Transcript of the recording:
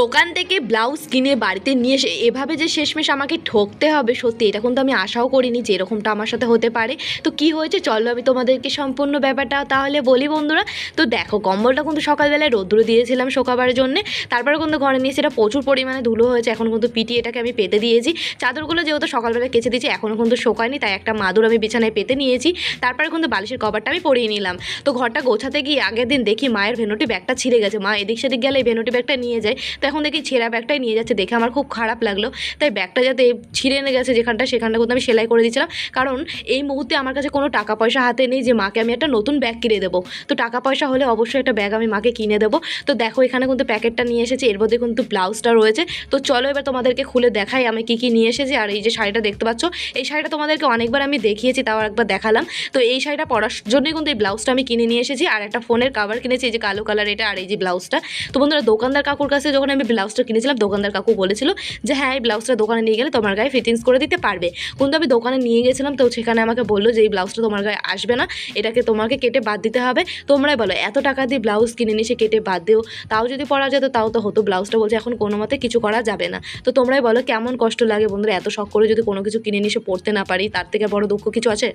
দোকান থেকে ব্লাউজ কিনে বাড়িতে নিয়ে এসে এভাবে যে শেষমেশ আমাকে ঠকতে হবে, সত্যি এটা কিন্তু আমি আশাও করিনি যে এরকমটা আমার সাথে হতে পারে। তো কি হয়েছে? চলো আমি তোমাদেরকে সম্পূর্ণ ব্যাপারটা তাহলে বলি বন্ধুরা। তো দেখো, কম্বলটা কিন্তু সকালবেলায় রোদ্দুরে দিয়েছিলাম শোকাবার জন্যে। তারপরে কিন্তু ঘরে নিয়ে সেটা প্রচুর পরিমাণে ধুলো হয়েছে। এখন কিন্তু পিটি এটাকে আমি পেতে দিয়েছি। চাদরগুলো যেহেতু সকালবেলা কেচে দিয়েছি এখনও কিন্তু শোকায়নি, তাই একটা মাদুর আমি বিছানায় পেতে নিয়েছি। তারপরে কিন্তু বালিশের কভারটা আমি পরিয়ে নিলাম। তো ঘরটা গোছাতে গিয়ে আগের দিন দেখি মায়ের ভেনুটি ব্যাগটা ছিঁড়ে গেছে। মা এদিক সেদিক গেলে এই ভেনুটি ব্যাগটা নিয়ে যায়। এখন দেখি ছেঁড়া ব্যাগটাই নিয়ে যাচ্ছে, দেখে আমার খুব খারাপ লাগল। তাই ব্যাগটা যাতে ছিঁড়ে এনে গেছে যেখানটা, সেখানটা কিন্তু আমি সেলাই করে দিয়েছিলাম। কারণ এই মুহূর্তে আমার কাছে কোনো টাকা পয়সা হাতে নেই যে মাকে আমি একটা নতুন ব্যাগ কিনে দেবো। তো টাকা পয়সা হলে অবশ্যই একটা ব্যাগ আমি মাকে কিনে দেবো। তো দেখো এখানে কিন্তু প্যাকেটটা নিয়ে এসেছে, এর মধ্যে কিন্তু ব্লাউজটা রয়েছে। তো চলো এবার তোমাদেরকে খুলে দেখাই আমি কী কী নিয়ে এসেছি। আর এই যে শাড়িটা দেখতে পাচ্ছ, এই শাড়িটা তোমাদেরকে অনেকবার আমি দেখিয়েছি, তাও একবার দেখালাম। তো এই শাড়িটা পরার জন্যই কিন্তু এই ব্লাউজটা আমি কিনে নিয়ে এসেছি। আর একটা ফোনের কাভার কিনেছি, এই যে কালো কালার এটা আর এই যে ব্লাউজটা। তো বন্ধুরা, দোকানদার কাকুর কাছে যখন আমি ব্লাউজটা কিনেছিলাম, দোকানদার কাকু বলেছিল যে হ্যাঁ এই ব্লাউজটা দোকানে নিয়ে গেলে তোমার গায়ে ফিটিংস করে দিতে পারবে। কিন্তু আমি দোকানে নিয়ে গেছিলাম, তো সেখানে আমাকে বলল যে, এই ব্লাউজটা তোমার গায়ে আসবে না, এটাকে তোমাকে কেটে বাদ দিতে হবে। তোমরাই বলো, এত টাকা দিয়ে ব্লাউজ কিনে নিয়ে এসে কেটে বাদ দিও। তাও যদি পরা যেত, তাও তো হতো। ব্লাউজটা বলছে, এখন কোনো মতে কিছু করা যাবে না। তো তোমরাই বলো, কেমন কষ্ট লাগে বন্ধুরা, এত শখ করে যদি কোনো কিছু কিনে নিয়ে এসে পড়তে না পারি, তার থেকে বড় দুঃখ কিছু আছে?